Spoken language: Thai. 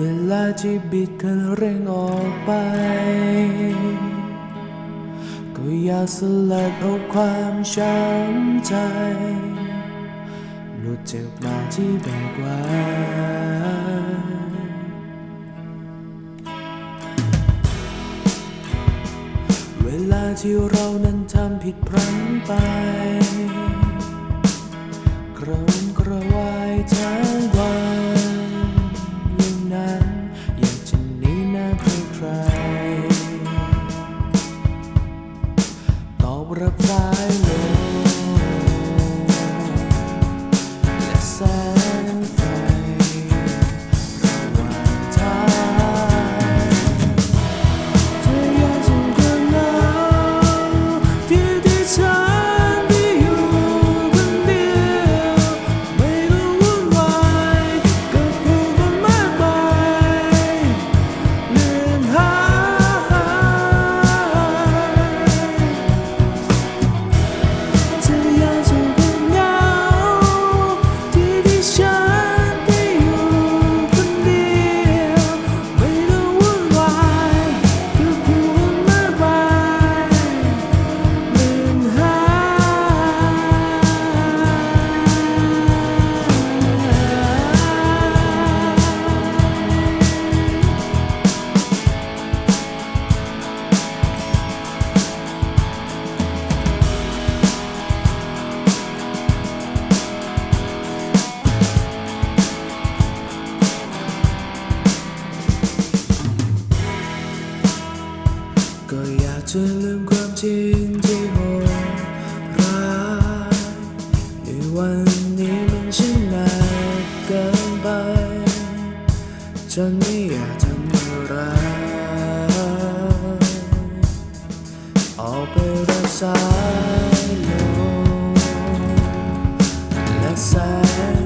เวลาที่บิดคันเร่งออกไป ก็อยากสลัดเอาความช้ำใจ หลุดจากมาที่แบกไว้เวลาที่เรานั้นทำผิดพลั้งไป ๆตอบรับสายลง จนไม่อยากทำอะไรออกไปรับสายลมและแสง